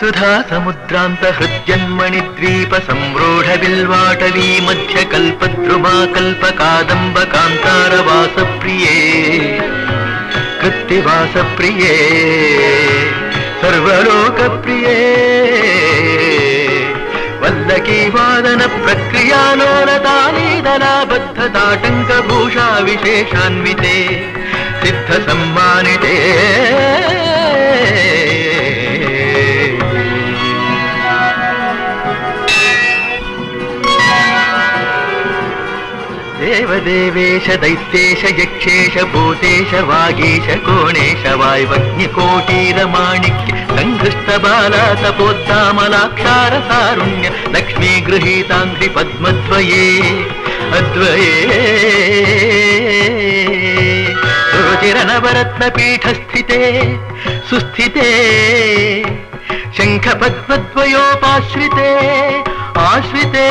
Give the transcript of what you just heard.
సుధా సముద్రాంత హృద్యన్మణి ద్వీప సంరూఢ బిల్వాటవీ మధ్య కల్పద్రుమా కల్ప కాదంబ కాంతార వాస ప్రియే కృత్తివాస ప్రియే సర్వలోక ప్రియే వల్లకీ వాదన ప్రక్రియాలోలతాళీదలాబద్ధ భూషా విశేషాన్వితే సిద్ధ సమ్మానితే దేవదేవేశ దైత్యేశ యక్షేశ భూతేశ వాగేశ కోణేశ వాయువగ్నికోటీరమాణిక్య సంఘృష్ట బాల తపోద్దామలాక్షార సారుణ్య లక్ష్మీ గృహీతాంఘ్రి పద్మద్వయే అద్వయే. రుచిరనవరత్న పీఠస్థితే సుస్థితే. శంఖ పద్మద్వయోపాశ్రితే ఆశ్రితే.